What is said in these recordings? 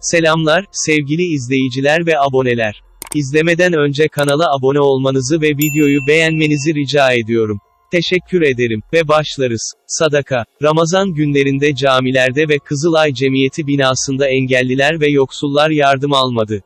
Selamlar, sevgili izleyiciler ve aboneler. İzlemeden önce kanala abone olmanızı ve videoyu beğenmenizi rica ediyorum. Teşekkür ederim ve başlarız. Sadaka. Ramazan günlerinde camilerde ve Kızılay Cemiyeti binasında engelliler ve yoksullar yardım almadı.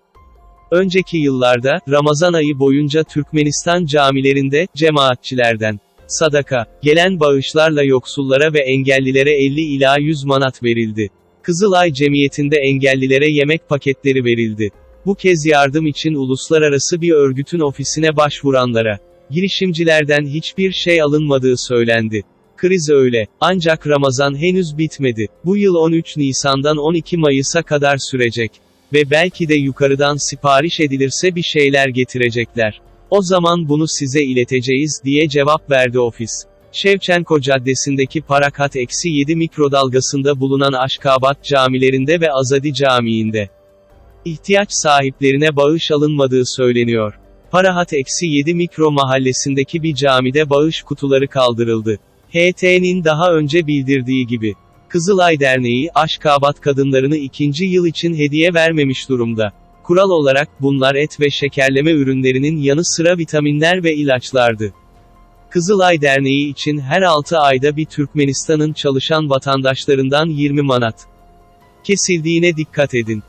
Önceki yıllarda, Ramazan ayı boyunca Türkmenistan camilerinde, cemaatçilerden, sadaka, gelen bağışlarla yoksullara ve engellilere 50 ila 100 manat verildi. Kızılay Cemiyeti'nde engellilere yemek paketleri verildi. Bu kez yardım için uluslararası bir örgütün ofisine başvuranlara, girişimcilerden hiçbir şey alınmadığı söylendi. Kriz öyle. Ancak Ramazan henüz bitmedi. Bu yıl 13 Nisan'dan 12 Mayıs'a kadar sürecek. Ve belki de yukarıdan sipariş edilirse bir şeyler getirecekler. O zaman bunu size ileteceğiz diye cevap verdi ofis. Şevçenko Caddesi'ndeki Parakat eksi 7 mikrodalgasında bulunan Aşkabat camilerinde ve Azadi Camii'nde. İhtiyaç sahiplerine bağış alınmadığı söyleniyor. Parahat eksi 7 mikro mahallesindeki bir camide bağış kutuları kaldırıldı. HT'nin daha önce bildirdiği gibi. Kızılay Derneği, Aşkabat kadınlarını ikinci yıl için hediye vermemiş durumda. Kural olarak, bunlar et ve şekerleme ürünlerinin yanı sıra vitaminler ve ilaçlardı. Kızılay Derneği için her 6 ayda bir Türkmenistan'ın çalışan vatandaşlarından 20 manat kesildiğine dikkat edin.